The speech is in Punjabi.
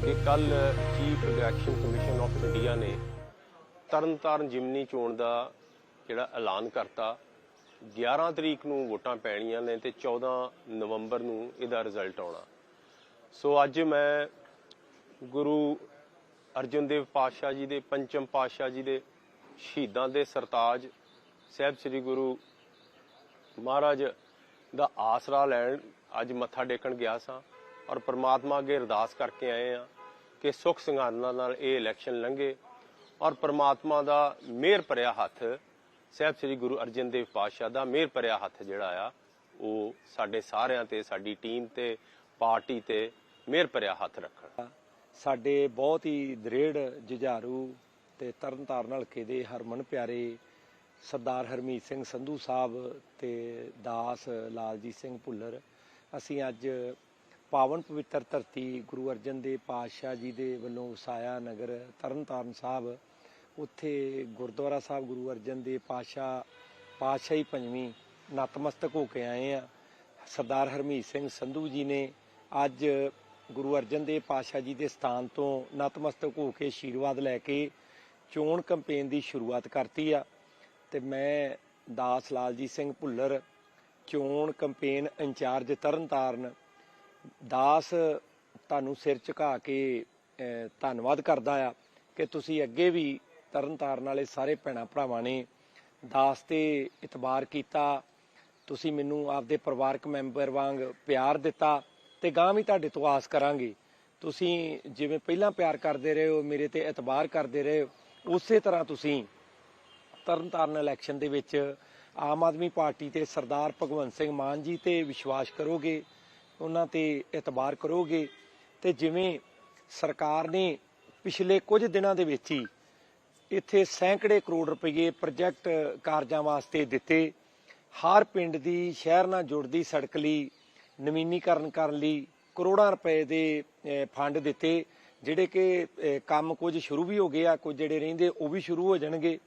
ਕੱਲ chief election commission of India ਨੇ ਤਰਨਤਾਰਨ ਜਿਮਨੀ ਚੋਣ ਦਾ ਜਿਹੜਾ ਐਲਾਨ ਕਰਤਾ 11 ਤਰੀਕ ਨੂੰ ਵੋਟਾਂ ਪੈਣੀਆਂ ਨੇ ਤੇ 14 ਨਵੰਬਰ ਨੂੰ ਇਹਦਾ ਰਿਜ਼ਲਟ ਆਉਣਾ। ਸੋ ਅੱਜ ਮੈਂ ਗੁਰੂ ਅਰਜਨ ਦੇਵ ਪਾਤਸ਼ਾਹ ਜੀ ਦੇ, ਪੰਚਮ ਪਾਤਸ਼ਾਹ ਜੀ ਦੇ ਸ਼ਹੀਦਾਂ ਦੇ ਸਰਤਾਜ ਸਾਹਿਬ ਸ੍ਰੀ ਗੁਰੂ ਮਹਾਰਾਜ ਦਾ ਆਸਰਾ ਲੈਣ ਅੱਜ ਮੱਥਾ ਟੇਕਣ ਗਿਆ ਸਾਂ। ਔਰ ਪਰਮਾਤਮਾ ਅੱਗੇ ਅਰਦਾਸ ਕਰਕੇ ਆਏ ਆ ਕਿ ਸੁਖ ਸਿੰਘਾਨਾਂ ਨਾਲ ਇਹ ਇਲੈਕਸ਼ਨ ਲੰਘੇ ਔਰ ਪਰਮਾਤਮਾ ਦਾ ਮਿਹਰ ਭਰਿਆ ਹੱਥ, ਸਾਹਿਬ ਸ੍ਰੀ ਗੁਰੂ ਅਰਜਨ ਦੇਵ ਪਾਤਸ਼ਾਹ ਦਾ ਮਿਹਰ ਭਰਿਆ ਹੱਥ ਜਿਹੜਾ ਆ, ਉਹ ਸਾਡੇ ਸਾਰਿਆਂ ਤੇ, ਸਾਡੀ ਟੀਮ ਤੇ, ਪਾਰਟੀ ਤੇ ਮਿਹਰ ਭਰਿਆ ਹੱਥ ਰੱਖਣ। ਸਾਡੇ ਬਹੁਤ ਹੀ ਦ੍ਰਿੜ ਜੁਝਾਰੂ ਤੇ ਤਰਨਤਾਰਨ ਹਲਕੇ ਦੇ ਹਰਮਨ ਪਿਆਰੇ ਸਰਦਾਰ ਹਰਮੀਤ ਸਿੰਘ ਸੰਧੂ ਸਾਹਿਬ ਤੇ ਦਾਸ ਲਾਲਜੀਤ ਸਿੰਘ ਭੁੱਲਰ, ਅਸੀਂ ਅੱਜ ਪਾਵਨ ਪਵਿੱਤਰ ਧਰਤੀ ਗੁਰੂ ਅਰਜਨ ਦੇਵ ਪਾਤਸ਼ਾਹ ਜੀ ਦੇ ਵੱਲੋਂ ਵਸਾਇਆ ਨਗਰ ਤਰਨਤਾਰਨ ਸਾਹਿਬ, ਉੱਥੇ ਗੁਰਦੁਆਰਾ ਸਾਹਿਬ ਗੁਰੂ ਅਰਜਨ ਦੇਵ ਪਾਤਸ਼ਾਹ, ਪਾਤਸ਼ਾਹੀ ਪੰਜਵੀਂ ਨਤਮਸਤਕ ਹੋ ਕੇ ਆਏ ਆ। ਸਰਦਾਰ ਹਰਮੀਤ ਸਿੰਘ ਸੰਧੂ ਜੀ ਨੇ ਅੱਜ ਗੁਰੂ ਅਰਜਨ ਦੇਵ ਪਾਤਸ਼ਾਹ ਜੀ ਦੇ ਸਥਾਨ ਤੋਂ ਨਤਮਸਤਕ ਹੋ ਕੇ ਆਸ਼ੀਰਵਾਦ ਲੈ ਕੇ ਚੋਣ ਕੈਂਪੇਨ ਦੀ ਸ਼ੁਰੂਆਤ ਕਰਤੀ ਆ। ਤੇ ਮੈਂ ਦਾਸ ਲਾਲਜੀਤ ਸਿੰਘ ਭੁੱਲਰ ਚੋਣ ਕੈਂਪੇਨ ਇੰਚਾਰਜ ਤਰਨਤਾਰਨ ਦਾਸ ਤੁਹਾਨੂੰ ਸਿਰ ਝੁਕਾ ਕੇ ਧੰਨਵਾਦ ਕਰਦਾ ਆ ਕਿ ਤੁਸੀਂ ਅੱਗੇ ਵੀ ਤਰਨਤਾਰਨ ਵਾਲੇ ਸਾਰੇ ਭੈਣਾਂ ਭਰਾਵਾਂ ਨੇ ਦਾਸ ਤੇ ਇਤਬਾਰ ਕੀਤਾ। ਤੁਸੀਂ ਮੈਨੂੰ ਆਪਦੇ ਪਰਿਵਾਰਕ ਮੈਂਬਰ ਵਾਂਗ ਪਿਆਰ ਦਿੱਤਾ ਤੇ ਗਾਂ ਵੀ ਤੁਹਾਡੇ ਤੋਂ ਆਸ ਕਰਾਂਗੇ। ਤੁਸੀਂ ਜਿਵੇਂ ਪਹਿਲਾਂ ਪਿਆਰ ਕਰਦੇ ਰਹੇ ਹੋ ਮੇਰੇ ਤੇ ਇਤਬਾਰ ਕਰਦੇ ਰਹੇ ਹੋ, ਉਸੇ ਤਰ੍ਹਾਂ ਤੁਸੀਂ ਤਰਨਤਾਰਨ ਇਲੈਕਸ਼ਨ ਦੇ ਵਿੱਚ ਆਮ ਆਦਮੀ ਪਾਰਟੀ ਤੇ ਸਰਦਾਰ ਭਗਵੰਤ ਸਿੰਘ ਮਾਨ ਜੀ ਤੇ ਵਿਸ਼ਵਾਸ ਕਰੋਗੇ। ਉਹਨਾਂ ਤੇ ਇਤਬਾਰ ਕਰੋਗੇ। ਤੇ ਜਿਵੇਂ ਸਰਕਾਰ ਨੇ ਪਿਛਲੇ ਕੁਝ ਦਿਨਾਂ ਦੇ ਵਿੱਚ ਹੀ ਇੱਥੇ ਸੈਂਕੜੇ ਕਰੋੜ ਰੁਪਏ ਪ੍ਰੋਜੈਕਟ ਕਾਰਜਾਂ ਵਾਸਤੇ ਦਿੱਤੇ। ਹਰ ਪਿੰਡ ਦੀ, ਸ਼ਹਿਰ ਨਾਲ ਜੁੜਦੀ ਸੜਕ ਲਈ, ਨਵੀਨੀਕਰਨ ਕਰਨ ਲਈ ਕਰੋੜਾਂ ਰੁਪਏ ਦੇ ਫੰਡ ਦਿੱਤੇ, ਜਿਹੜੇ ਕਿ ਕੰਮ ਕੁਝ ਸ਼ੁਰੂ ਵੀ ਹੋ ਗਏ ਆ, ਕੁਝ ਜਿਹੜੇ ਰਹਿੰਦੇ ਉਹ ਵੀ ਸ਼ੁਰੂ ਹੋ ਜਾਣਗੇ।